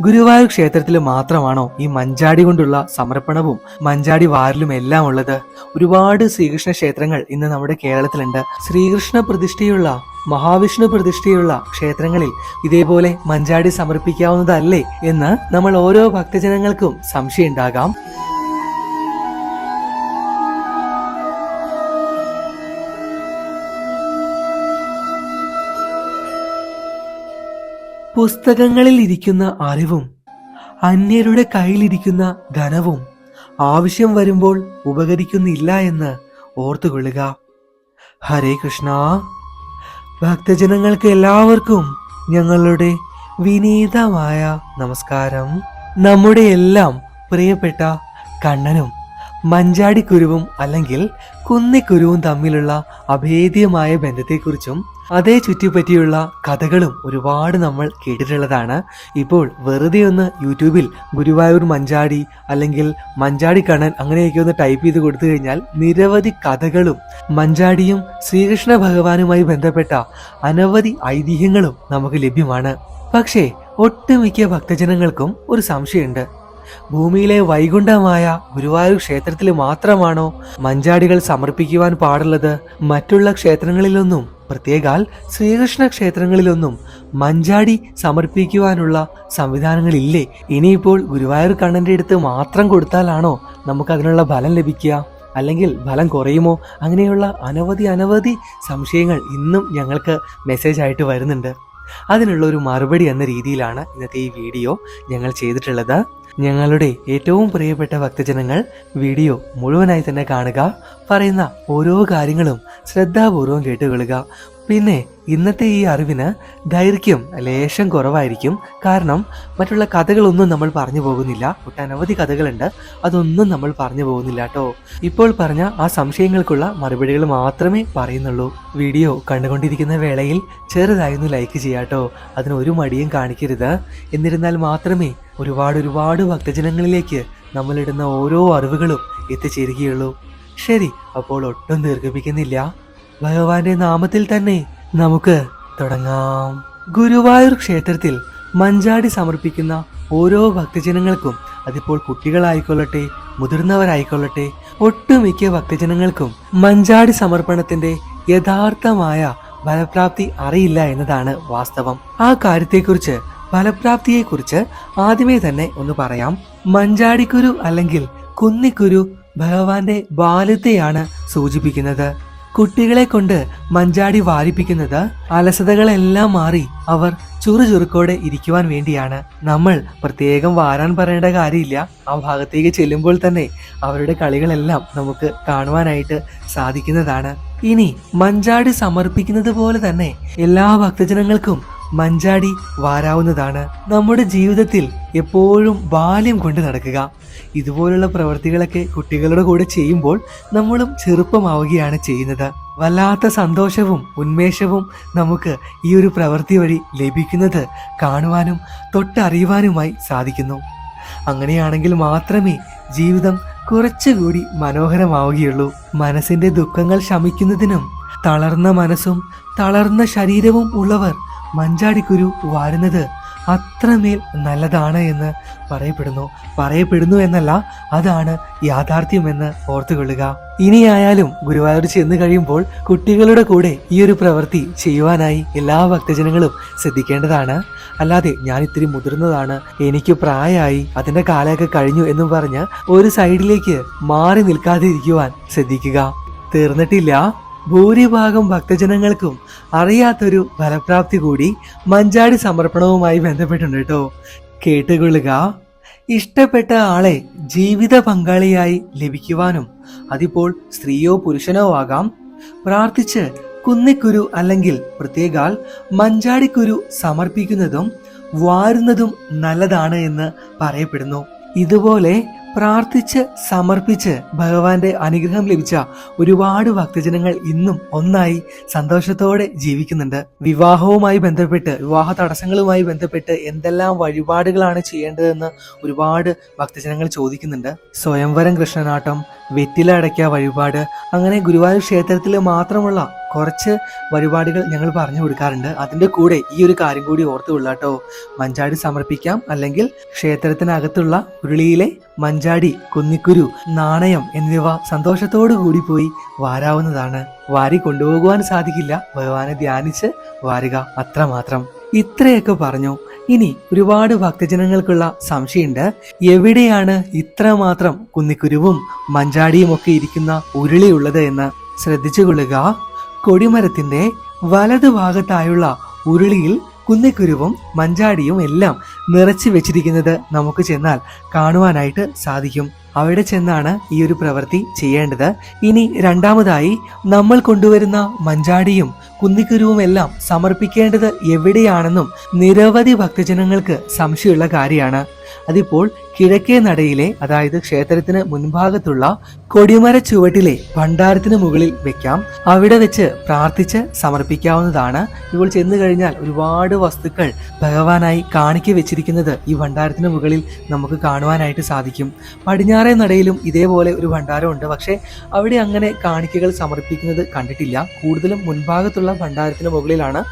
ഗുരുവായൂർ ക്ഷേത്രത്തിൽ മാത്രമാണോ ഈ മഞ്ചാടി കൊണ്ടുള്ള സമർപ്പണവും മഞ്ചാടി വാരലും എല്ലാം ഉള്ളത്? ഒരുപാട് ശ്രീകൃഷ്ണ ക്ഷേത്രങ്ങൾ ഇന്ന് നമ്മുടെ കേരളത്തിലുണ്ട്. ശ്രീകൃഷ്ണ പ്രതിഷ്ഠയുള്ള മഹാവിഷ്ണു പ്രതിഷ്ഠയുള്ള ക്ഷേത്രങ്ങളിൽ ഇതേപോലെ മഞ്ചാടി സമർപ്പിക്കാവുന്നതല്ലേ എന്ന് നമ്മൾ ഓരോ ഭക്തജനങ്ങൾക്കും സംശയമുണ്ടാകാം. പുസ്തകങ്ങളിൽ ഇരിക്കുന്ന അറിവും അന്യരുടെ കയ്യിലിരിക്കുന്ന ധനവും ആവശ്യം വരുമ്പോൾ ഉപകരിക്കുന്നില്ല എന്ന് ഓർത്തുകൊള്ളുക. ഹരേ കൃഷ്ണ. ഭക്തജനങ്ങൾക്ക് എല്ലാവർക്കും ഞങ്ങളുടെ വിനീതമായ നമസ്കാരം. നമ്മുടെ എല്ലാം പ്രിയപ്പെട്ട കണ്ണനും മഞ്ചാടിക്കുരുവും അല്ലെങ്കിൽ കുന്നിക്കുരുവും തമ്മിലുള്ള അഭേദ്യമായ ബന്ധത്തെക്കുറിച്ചും അതേ ചുറ്റിപ്പറ്റിയുള്ള കഥകളും ഒരുപാട് നമ്മൾ കേട്ടിട്ടുള്ളതാണ്. ഇപ്പോൾ വെറുതെ ഒന്ന് യൂട്യൂബിൽ ഗുരുവായൂർ മഞ്ചാടി അല്ലെങ്കിൽ മഞ്ചാടി കണ്ണൻ അങ്ങനെയൊക്കെ ഒന്ന് ടൈപ്പ് ചെയ്ത് കൊടുത്തു കഴിഞ്ഞാൽ നിരവധി കഥകളും മഞ്ചാടിയും ശ്രീകൃഷ്ണ ഭഗവാനുമായി ബന്ധപ്പെട്ട അനവധി ഐതിഹ്യങ്ങളും നമുക്ക് ലഭ്യമാണ്. പക്ഷേ ഒട്ടുമിക്ക ഭക്തജനങ്ങൾക്കും ഒരു സംശയമുണ്ട്. ഭൂമിയിലെ വൈകുണ്ഠമായ ഗുരുവായൂർ ക്ഷേത്രത്തിൽ മാത്രമാണോ മഞ്ചാടികൾ സമർപ്പിക്കുവാൻ പാടുള്ളത്? മറ്റുള്ള ക്ഷേത്രങ്ങളിലൊന്നും പ്രത്യേകാൽ ശ്രീകൃഷ്ണ ക്ഷേത്രങ്ങളിലൊന്നും മഞ്ചാടി സമർപ്പിക്കുവാനുള്ള സംവിധാനങ്ങളില്ലേ? ഇനിയിപ്പോൾ ഗുരുവായൂർ കണ്ണന്റെ അടുത്ത് മാത്രം കൊടുത്താലാണോ നമുക്ക് അതിനുള്ള ഫലം ലഭിക്കുക? അല്ലെങ്കിൽ ഫലം കുറയുമോ? അങ്ങനെയുള്ള അനവധി അനവധി സംശയങ്ങൾ ഇന്നും ഞങ്ങൾക്ക് മെസ്സേജ് ആയിട്ട് വരുന്നുണ്ട്. അതിനുള്ള ഒരു മറുപടി എന്ന രീതിയിലാണ് ഇന്നത്തെ ഈ വീഡിയോ ഞങ്ങൾ ചെയ്തിട്ടുള്ളത്. ഞങ്ങളുടെ ഏറ്റവും പ്രിയപ്പെട്ട ഭക്തജനങ്ങൾ വീഡിയോ മുഴുവനായി തന്നെ കാണുക പറയുന്ന ഓരോ കാര്യങ്ങളും ശ്രദ്ധാപൂർവം കേട്ടുകൊള്ളുക. പിന്നെ ഇന്നത്തെ ഈ അറിവിന് ദൈർഘ്യം ലേശം കുറവായിരിക്കും. കാരണം മറ്റുള്ള കഥകളൊന്നും നമ്മൾ പറഞ്ഞു പോകുന്നില്ല. ഒട്ടനവധി കഥകളുണ്ട്. അതൊന്നും നമ്മൾ പറഞ്ഞു പോകുന്നില്ല കേട്ടോ. ഇപ്പോൾ പറഞ്ഞ ആ സംശയങ്ങൾക്കുള്ള മറുപടികൾ മാത്രമേ പറയുന്നുള്ളൂ. വീഡിയോ കണ്ടുകൊണ്ടിരിക്കുന്ന വേളയിൽ ചെറുതായൊന്ന് ലൈക്ക് ചെയ്യാട്ടോ അതിന് ഒരു മടിയും കാണിക്കരുത്. എന്നിരുന്നാൽ മാത്രമേ ഒരുപാട് ഒരുപാട് ഭക്തജനങ്ങളിലേക്ക് നമ്മളിടുന്ന ഓരോ അറിവുകളും എത്തിച്ചേരുകയുള്ളൂ. ശരി അപ്പോൾ ഒട്ടും ദീർഘിപ്പിക്കുന്നില്ല. ഭഗവാന്റെ നാമത്തിൽ തന്നെ നമുക്ക് തുടങ്ങാം. ഗുരുവായൂർ ക്ഷേത്രത്തിൽ മഞ്ചാടി സമർപ്പിക്കുന്ന ഓരോ ഭക്തജനങ്ങൾക്കും അതിപ്പോൾ കുട്ടികളായിക്കൊള്ളട്ടെ മുതിർന്നവരായിക്കൊള്ളട്ടെ ഒട്ടുമിക്ക ഭക്തജനങ്ങൾക്കും മഞ്ചാടി സമർപ്പണത്തിന്റെ യഥാർത്ഥമായ ഫലപ്രാപ്തി അറിയില്ല എന്നതാണ് വാസ്തവം. ആ കാര്യത്തെക്കുറിച്ച് ഫലപ്രാപ്തിയെക്കുറിച്ച് ആദ്യമേ തന്നെ ഒന്ന് പറയാം. മഞ്ചാടിക്കുരു അല്ലെങ്കിൽ കുന്നിക്കുരു ഭഗവാന്റെ ബാല്യത്തെയാണ് സൂചിപ്പിക്കുന്നത്. കുട്ടികളെ കൊണ്ട് മഞ്ചാടി വാരിപ്പിക്കുന്നത് അലസതകളെല്ലാം മാറി അവർ ചുറുചുറുക്കോടെ ഇരിക്കുവാൻ വേണ്ടിയാണ്. നമ്മൾ പ്രത്യേകം വാരാൻ പറയേണ്ട കാര്യമില്ല. ആ ഭാഗത്തേക്ക് ചെല്ലുമ്പോൾ തന്നെ അവരുടെ കളികളെല്ലാം നമുക്ക് കാണുവാനായിട്ട് സാധിക്കുന്നതാണ്. ഇനി മഞ്ചാടി സമർപ്പിക്കുന്നത് പോലെ തന്നെ എല്ലാ ഭക്തജനങ്ങൾക്കും മഞ്ചാടി വാരാവുന്നതാണ് നമ്മുടെ ജീവിതത്തിൽ എപ്പോഴും ബാല്യം കൊണ്ട് നടക്കുക. ഇതുപോലുള്ള പ്രവൃത്തികളൊക്കെ കുട്ടികളുടെ കൂടെ ചെയ്യുമ്പോൾ നമ്മളും ചെറുപ്പമാവുകയാണ് ചെയ്യുന്നത്. വല്ലാത്ത സന്തോഷവും ഉന്മേഷവും നമുക്ക് ഈ ഒരു പ്രവൃത്തി വഴി ലഭിക്കുന്നത് കാണുവാനും തൊട്ടറിയുവാനുമായി സാധിക്കുന്നു. അങ്ങനെയാണെങ്കിൽ മാത്രമേ ജീവിതം കുറച്ചുകൂടി മനോഹരമാവുകയുള്ളൂ. മനസ്സിന്റെ ദുഃഖങ്ങൾ ശമിക്കുന്നതിനും തളർന്ന മനസ്സും തളർന്ന ശരീരവും ഉള്ളവർ മഞ്ചാടിക്കുരു വാരുന്നത് അത്രമേൽ നല്ലതാണ് എന്ന് പറയപ്പെടുന്നു. പറയപ്പെടുന്നു എന്നല്ല അതാണ് യാഥാർത്ഥ്യമെന്ന് ഓർത്തുകൊള്ളുക. ഇനിയായാലും ഗുരുവായൂർ ചെന്ന് കഴിയുമ്പോൾ കുട്ടികളുടെ കൂടെ ഈ ഒരു പ്രവൃത്തി ചെയ്യുവാനായി എല്ലാ ഭക്തജനങ്ങളും ശ്രദ്ധിക്കേണ്ടതാണ്. അല്ലാതെ ഞാൻ ഇത്തിരി മുതിർന്നതാണ് എനിക്ക് പ്രായമായി അതിന്റെ കാലമൊക്കെ കഴിഞ്ഞു എന്നും പറഞ്ഞ് ഒരു സൈഡിലേക്ക് മാറി നിൽക്കാതിരിക്കുവാൻ ശ്രദ്ധിക്കുക. തീർന്നിട്ടില്ല. ഭൂരിഭാഗം ഭക്തജനങ്ങൾക്കും അറിയാത്തൊരു ഫലപ്രാപ്തി കൂടി മഞ്ചാടി സമർപ്പണവുമായി ബന്ധപ്പെട്ടുണ്ട് കേട്ടോ. കേട്ടുകൊള്ളുക. ഇഷ്ടപ്പെട്ട ആളെ ജീവിത പങ്കാളിയായി ലഭിക്കുവാനും അതിപ്പോൾ സ്ത്രീയോ പുരുഷനോ ആകാം. പ്രാർത്ഥിച്ച് കുന്നിക്കുരു അല്ലെങ്കിൽ പ്രത്യേകാൽ മഞ്ചാടിക്കുരു സമർപ്പിക്കുന്നതും വാരുന്നതും നല്ലതാണ് എന്ന് പറയപ്പെടുന്നു. ഇതുപോലെ പ്രാർത്ഥിച്ച് സമർപ്പിച്ച് ഭഗവാന്റെ അനുഗ്രഹം ലഭിച്ച ഒരുപാട് ഭക്തജനങ്ങൾ ഇന്നും ഒന്നായി സന്തോഷത്തോടെ ജീവിക്കുന്നുണ്ട്. വിവാഹവുമായി ബന്ധപ്പെട്ട് വിവാഹ തടസ്സങ്ങളുമായി ബന്ധപ്പെട്ട് എന്തെല്ലാം വഴിപാടുകളാണ് ചെയ്യേണ്ടതെന്ന് ഒരുപാട് ഭക്തജനങ്ങൾ ചോദിക്കുന്നുണ്ട്. സ്വയംവരം കൃഷ്ണനാട്ടം വെറ്റില അടയ്ക്ക വഴിപാട്. അങ്ങനെ ഗുരുവായൂർ ക്ഷേത്രത്തിൽ മാത്രമുള്ള കുറച്ച് വഴിപാടുകൾ ഞങ്ങൾ പറഞ്ഞു കൊടുക്കാറുണ്ട്. അതിന്റെ കൂടെ ഈ ഒരു കാര്യം കൂടി ഓർത്തു കൊള്ളാട്ടോ മഞ്ചാടി സമർപ്പിക്കാം. അല്ലെങ്കിൽ ക്ഷേത്രത്തിനകത്തുള്ള ഉരുളിയിലെ മഞ്ചാടി കുന്നിക്കുരു നാണയം എന്നിവ സന്തോഷത്തോടു കൂടി പോയി വാരാവുന്നതാണ്. വാരി കൊണ്ടുപോകുവാൻ സാധിക്കില്ല. ഭഗവാനെ ധ്യാനിച്ച് വാരുക അത്രമാത്രം. ഇത്രയൊക്കെ പറഞ്ഞു. ഇനി ഒരുപാട് ഭക്തജനങ്ങൾക്കുള്ള സംശയമുണ്ട്. എവിടെയാണ് ഇത്രമാത്രം കുന്നിക്കുരുവും മഞ്ചാടിയും ഒക്കെ ഇരിക്കുന്ന ഉരുളിയുള്ളത് എന്ന് ശ്രദ്ധിച്ചുകൊള്ളുക. കൊടിമരത്തിന്റെ വലതുഭാഗത്തായുള്ള ഉരുളിയിൽ കുന്നിക്കുരുവും മഞ്ചാടിയും എല്ലാം നിറച്ചു വെച്ചിരിക്കുന്നത് നമുക്ക് ചെന്നാൽ കാണുവാനായിട്ട് സാധിക്കും. അവിടെ ചെന്നാണ് ഈ ഒരു പ്രവൃത്തി ചെയ്യേണ്ടത്. ഇനി രണ്ടാമതായി നമ്മൾ കൊണ്ടുവരുന്ന മഞ്ചാടിയും കുന്നിക്കുരുവും എല്ലാം സമർപ്പിക്കേണ്ടത് എവിടെയാണെന്നും നിരവധി ഭക്തജനങ്ങൾക്ക് സംശയമുള്ള കാര്യമാണ്. അതിപ്പോൾ കിഴക്കേ നടയിലെ അതായത് ക്ഷേത്രത്തിന് മുൻഭാഗത്തുള്ള കൊടിമര ചുവട്ടിലെ ഭണ്ഡാരത്തിന് മുകളിൽ വെക്കാം. അവിടെ വെച്ച് പ്രാർത്ഥിച്ച് സമർപ്പിക്കാവുന്നതാണ്. ഇപ്പോൾ ചെന്നു കഴിഞ്ഞാൽ ഒരുപാട് വസ്തുക്കൾ ഭഗവാനായി കാണിക്ക വെച്ചിരിക്കുന്നത് ഈ ഭണ്ഡാരത്തിന് മുകളിൽ നമുക്ക് കാണുവാനായിട്ട് സാധിക്കും. പടിഞ്ഞാറേ നടയിലും ഇതേപോലെ ഒരു ഭണ്ഡാരമുണ്ട്. പക്ഷേ അവിടെ അങ്ങനെ കാണിക്കകൾ സമർപ്പിക്കുന്നത് കണ്ടിട്ടില്ല. കൂടുതലും മുൻഭാഗത്തുള്ള ഭണ്ഡാരത്തിന് മുകളിലാണ്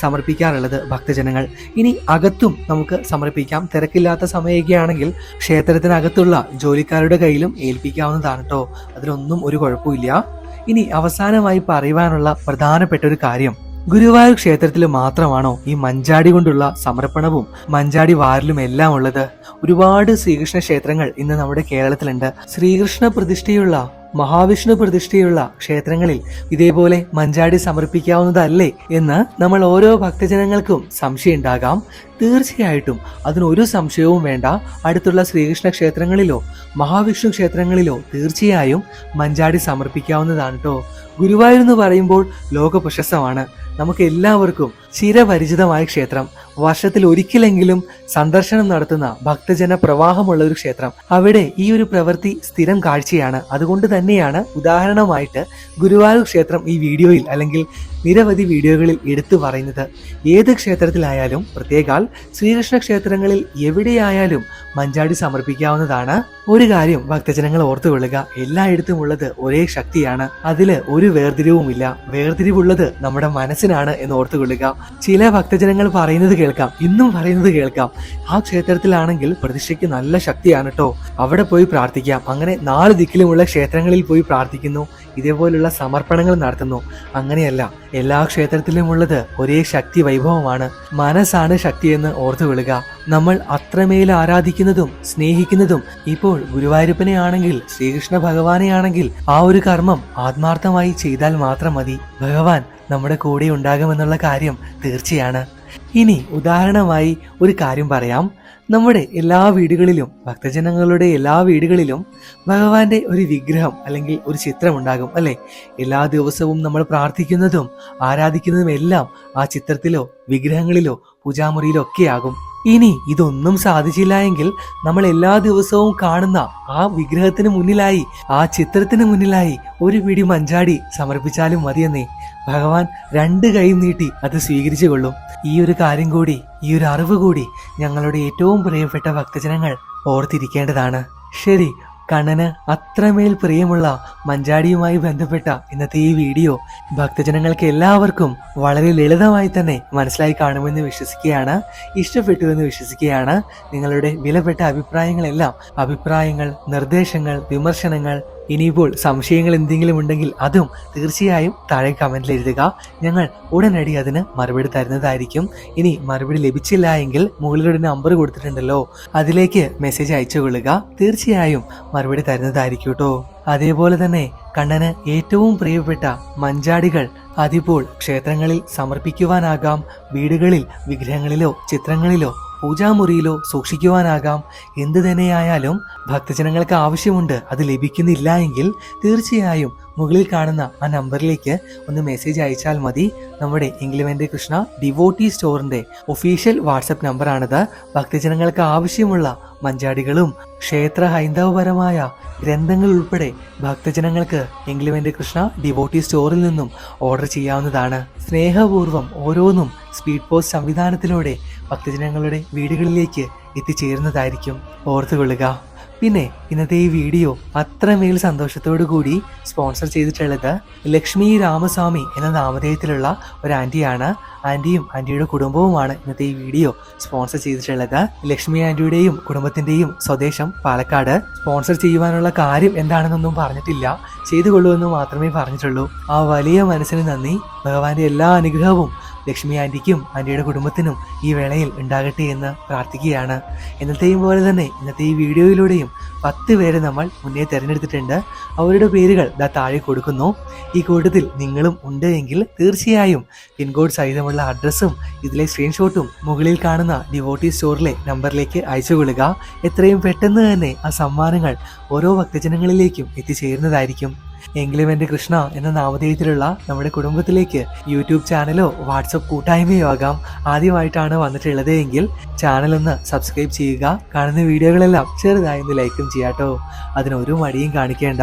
സമർപ്പിക്കാറുള്ളത് ഭക്തജനങ്ങൾ. ഇനി അകത്തും നമുക്ക് സമർപ്പിക്കാം. തിരക്കില്ലാത്ത സമയമൊക്കെയാണെങ്കിൽ ക്ഷേത്രത്തിനകത്തുള്ള ജോലിക്കാരുടെ കയ്യിലും ഏൽപ്പിക്കാവുന്നതാണ് കേട്ടോ അതിലൊന്നും ഒരു കുഴപ്പമില്ല ഇനി അവസാനമായി പറയുവാനുള്ള പ്രധാനപ്പെട്ട ഒരു കാര്യം. ഗുരുവായൂർ ക്ഷേത്രത്തിൽ മാത്രമാണോ ഈ മഞ്ചാടി കൊണ്ടുള്ള സമർപ്പണവും മഞ്ചാടി വാരലും എല്ലാം ഉള്ളത് ഒരുപാട് ശ്രീകൃഷ്ണ ക്ഷേത്രങ്ങൾ ഇന്ന് നമ്മുടെ കേരളത്തിലുണ്ട്. ശ്രീകൃഷ്ണ പ്രതിഷ്ഠയുള്ള മഹാവിഷ്ണു പ്രതിഷ്ഠയുള്ള ക്ഷേത്രങ്ങളിൽ ഇതേപോലെ മഞ്ചാടി സമർപ്പിക്കാവുന്നതല്ലേ എന്ന് നമ്മൾ ഓരോ ഭക്തജനങ്ങൾക്കും സംശയമുണ്ടാകാം. തീർച്ചയായിട്ടും അതിനൊരു സംശയവും വേണ്ട. അടുത്തുള്ള ശ്രീകൃഷ്ണ ക്ഷേത്രങ്ങളിലോ മഹാവിഷ്ണു ക്ഷേത്രങ്ങളിലോ തീർച്ചയായും മഞ്ചാടി സമർപ്പിക്കാവുന്നതാണ് കേട്ടോ ഗുരുവായൂർ എന്ന് പറയുമ്പോൾ ലോക പ്രശസ്തമാണ് നമുക്ക് എല്ലാവർക്കും ചിരപരിചിതമായ ക്ഷേത്രം. വർഷത്തിൽ ഒരിക്കലെങ്കിലും സന്ദർശനം നടത്തുന്ന ഭക്തജന പ്രവാഹമുള്ള ഒരു ക്ഷേത്രം. അവിടെ ഈ ഒരു പ്രവൃത്തി സ്ഥിരം കാഴ്ചയാണ്. അതുകൊണ്ട് തന്നെയാണ് ഉദാഹരണമായിട്ട് ഗുരുവായൂർ ക്ഷേത്രം ഈ വീഡിയോയിൽ അല്ലെങ്കിൽ നിരവധി വീഡിയോകളിൽ എടുത്തു പറയുന്നത്. ഏത് ക്ഷേത്രത്തിലായാലും പ്രത്യേകാൽ ശ്രീകൃഷ്ണ ക്ഷേത്രങ്ങളിൽ എവിടെയായാലും മഞ്ചാടി സമർപ്പിക്കാവുന്നതാണ്. ഒരു കാര്യം ഭക്തജനങ്ങൾ ഓർത്തുകൊള്ളുക എല്ലായിടത്തും ഉള്ളത് ഒരേ ശക്തിയാണ്. അതിൽ ഒരു വേർതിരിവുമില്ല. വേർതിരിവുള്ളത് നമ്മുടെ മനസ്സിനാണ് എന്ന് ഓർത്തുകൊള്ളുക ചില ഭക്തജനങ്ങൾ പറയുന്നത് കേൾക്കാം. ഇന്നും പറയുന്നത് കേൾക്കാം. ആ ക്ഷേത്രത്തിലാണെങ്കിൽ പ്രതിഷ്ഠയ്ക്ക് നല്ല ശക്തിയാണ് കേട്ടോ അവിടെ പോയി പ്രാർത്ഥിക്കാം. അങ്ങനെ നാല് ദിക്കിലുമുള്ള ക്ഷേത്രങ്ങളിൽ പോയി പ്രാർത്ഥിക്കുന്നു. ഇതേപോലുള്ള സമർപ്പണങ്ങൾ നടത്തുന്നു. അങ്ങനെയല്ല എല്ലാ ക്ഷേത്രത്തിലുമുള്ളത് ഒരേ ശക്തി വൈഭവമാണ്. മനസ്സാണ് ശക്തിയെന്ന് ഓർത്തു വിളുക നമ്മൾ അത്രമേൽ ആരാധിക്കുന്നതും സ്നേഹിക്കുന്നതും ഇപ്പോൾ ഗുരുവായൂരപ്പനെ ആണെങ്കിൽ ശ്രീകൃഷ്ണ ഭഗവാനെ ആണെങ്കിൽ ആ ഒരു കർമ്മം ആത്മാർത്ഥമായി ചെയ്താൽ മാത്രം മതി. ഭഗവാൻ നമ്മുടെ കൂടെ ഉണ്ടാകുമെന്നുള്ള കാര്യം തീർച്ചയാണ്. ഇനി ഉദാഹരണമായി ഒരു കാര്യം പറയാം. നമ്മുടെ എല്ലാ വീടുകളിലും ഭക്തജനങ്ങളുടെ എല്ലാ വീടുകളിലും ഭഗവാന്റെ ഒരു വിഗ്രഹം അല്ലെങ്കിൽ ഒരു ചിത്രം ഉണ്ടാകും അല്ലെ? എല്ലാ ദിവസവും നമ്മൾ പ്രാർത്ഥിക്കുന്നതും ആരാധിക്കുന്നതും എല്ലാം ആ ചിത്രത്തിലോ വിഗ്രഹങ്ങളിലോ പൂജാമുറിയിലോ ഒക്കെ ആകും. ഇനി ഇതൊന്നും സാധിച്ചില്ല എങ്കിൽ നമ്മൾ എല്ലാ ദിവസവും കാണുന്ന ആ വിഗ്രഹത്തിന് മുന്നിലായി ആ ചിത്രത്തിന് മുന്നിലായി ഒരു പിടി മഞ്ചാടി സമർപ്പിച്ചാലും മതിയെന്നേ. ഭഗവാൻ രണ്ട് കൈ നീട്ടി അത് സ്വീകരിച്ചു കൊള്ളും ഈ ഒരു കാര്യം കൂടി ഈ ഒരു അറിവ് കൂടി ഞങ്ങളുടെ ഏറ്റവും പ്രിയപ്പെട്ട ഭക്തജനങ്ങൾ ഓർത്തിരിക്കേണ്ടതാണ്. ശരി കണ്ണന് അത്രമേൽ പ്രിയമുള്ള മഞ്ചാടിയുമായി ബന്ധപ്പെട്ട ഇന്നത്തെ ഈ വീഡിയോ ഭക്തജനങ്ങൾക്ക് എല്ലാവർക്കും വളരെ ലളിതമായി തന്നെ മനസ്സിലായി കാണുമെന്ന് വിശ്വസിക്കുകയാണ് ഇഷ്ടപ്പെട്ടു എന്ന് വിശ്വസിക്കുകയാണ്. നിങ്ങളുടെ വിലപ്പെട്ട അഭിപ്രായങ്ങളെല്ലാം അഭിപ്രായങ്ങൾ നിർദ്ദേശങ്ങൾ വിമർശനങ്ങൾ ഇനിയിപ്പോൾ സംശയങ്ങൾ എന്തെങ്കിലും ഉണ്ടെങ്കിൽ അതും തീർച്ചയായും താഴെ കമന്റിൽ എഴുതുക. ഞങ്ങൾ ഉടനടി അതിന് മറുപടി തരുന്നതായിരിക്കും. ഇനി മറുപടി ലഭിച്ചില്ല എങ്കിൽ മുകളിലൊരു നമ്പർ കൊടുത്തിട്ടുണ്ടല്ലോ. അതിലേക്ക് മെസ്സേജ് അയച്ചു കൊള്ളുക. തീർച്ചയായും മറുപടി തരുന്നതായിരിക്കും കേട്ടോ. അതേപോലെ തന്നെ കണ്ണന് ഏറ്റവും പ്രിയപ്പെട്ട മഞ്ചാടികൾ അതിപ്പോൾ ക്ഷേത്രങ്ങളിൽ സമർപ്പിക്കുവാനാകാം. വീടുകളിൽ വിഗ്രഹങ്ങളിലോ ചിത്രങ്ങളിലോ പൂജാമുറിയിലോ സൂക്ഷിക്കുവാനാകാം. എന്തു തന്നെയായാലും ഭക്തജനങ്ങൾക്ക് ആവശ്യമുണ്ട്. അത് ലഭിക്കുന്നില്ല എങ്കിൽ തീർച്ചയായും മുകളിൽ കാണുന്ന ആ നമ്പറിലേക്ക് ഒന്ന് മെസ്സേജ് അയച്ചാൽ മതി. നമ്മുടെ ഇംഗ്ലമെന്റ് കൃഷ്ണ ഡിവോട്ടി സ്റ്റോറിന്റെ ഒഫീഷ്യൽ വാട്സപ്പ് നമ്പറാണിത്. ഭക്തജനങ്ങൾക്ക് ആവശ്യമുള്ള മഞ്ചാടികളും ക്ഷേത്ര ഹൈന്ദവപരമായ ഗ്രന്ഥങ്ങൾ ഉൾപ്പെടെ ഭക്തജനങ്ങൾക്ക് ഇംഗ്ലമെന്റ് കൃഷ്ണ ഡിവോട്ടി സ്റ്റോറിൽ നിന്നും ഓർഡർ ചെയ്യാവുന്നതാണ്. സ്നേഹപൂർവം ഓരോന്നും സ്പീഡ് പോസ്റ്റ് സംവിധാനത്തിലൂടെ ഭക്തജനങ്ങളുടെ വീടുകളിലേക്ക് എത്തിച്ചേരുന്നതായിരിക്കും. ഓർത്തുകൊള്ളുക. പിന്നെ ഇന്നത്തെ ഈ വീഡിയോ അത്രമേൽ സന്തോഷത്തോടു കൂടി സ്പോൺസർ ചെയ്തിട്ടുള്ളത് ലക്ഷ്മി രാമസ്വാമി എന്ന നാമധേയത്തിലുള്ള ഒരു ആന്റിയാണ്. ആന്റിയും ആന്റിയുടെ കുടുംബവുമാണ് ഇന്നത്തെ ഈ വീഡിയോ സ്പോൺസർ ചെയ്തിട്ടുള്ളത്. ലക്ഷ്മി ആന്റിയുടെയും കുടുംബത്തിന്റെയും സ്വദേശം പാലക്കാട്. സ്പോൺസർ ചെയ്യുവാനുള്ള കാര്യം എന്താണെന്നൊന്നും പറഞ്ഞിട്ടില്ല. ചെയ്തു കൊള്ളുമെന്ന് മാത്രമേ പറഞ്ഞിട്ടുള്ളൂ. ആ വലിയ മനസ്സിന് നന്ദി. ഭഗവാന്റെ എല്ലാ അനുഗ്രഹവും ലക്ഷ്മി ആന്റിക്കും ആന്റിയുടെ കുടുംബത്തിനും ഈ വേളയിൽ ഉണ്ടാകട്ടെ എന്ന് പ്രാർത്ഥിക്കുകയാണ്. എന്നത്തെയും പോലെ തന്നെ ഇന്നത്തെ ഈ വീഡിയോയിലൂടെയും പത്ത് പേര് നമ്മൾ മുന്നേ തിരഞ്ഞെടുത്തിട്ടുണ്ട്. അവരുടെ പേരുകൾ ദാ താഴെ കൊടുക്കുന്നു. ഈ കൂട്ടത്തിൽ നിങ്ങളും ഉണ്ട് എങ്കിൽ തീർച്ചയായും പിൻകോഡ് സഹിതമുള്ള അഡ്രസ്സും ഇതിലെ സ്ക്രീൻഷോട്ടും മുകളിൽ കാണുന്ന ഡിവോട്ടി സ്റ്റോറിലെ നമ്പറിലേക്ക് അയച്ചു കൊള്ളുക എത്രയും പെട്ടെന്ന് തന്നെ ആ സമ്മാനങ്ങൾ ഓരോ ഭക്തജനങ്ങളിലേക്കും എത്തിച്ചേരുന്നതായിരിക്കും. എങ്കിലും എന്റെ കൃഷ്ണ എന്ന നാമധേയത്തിലുള്ള നമ്മുടെ കുടുംബത്തിലേക്ക് യൂട്യൂബ് ചാനലോ വാട്സപ്പ് കൂട്ടായ്മയോ ആകാം. ആദ്യമായിട്ടാണ് വന്നിട്ടുള്ളത് എങ്കിൽ ചാനൽ ഒന്ന് സബ്സ്ക്രൈബ് ചെയ്യുക. കാണുന്ന വീഡിയോകളെല്ലാം ചെറുതായി ഒന്ന് ലൈക്കും ചെയ്യാട്ടോ. അതിനൊരു മടിയും കാണിക്കേണ്ട.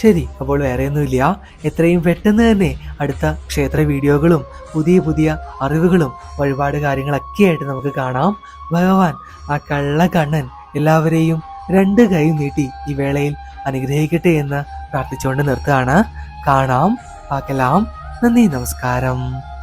ശരി അപ്പോൾ വേറെയൊന്നുമില്ല. എത്രയും പെട്ടെന്ന് തന്നെ അടുത്ത ക്ഷേത്ര വീഡിയോകളും പുതിയ പുതിയ അറിവുകളും വഴിപാട് കാര്യങ്ങളൊക്കെ ആയിട്ട് നമുക്ക് കാണാം. ഭഗവാൻ ആ കള്ള കണ്ണൻ എല്ലാവരെയും രണ്ട് കൈ നീട്ടി ഈ വേളയിൽ അനുഗ്രഹിക്കട്ടെ എന്ന് പ്രാർത്ഥിച്ചുകൊണ്ട് നിർത്തുകയാണ്. കാണാം പാക്കലാം. നന്ദി നമസ്കാരം.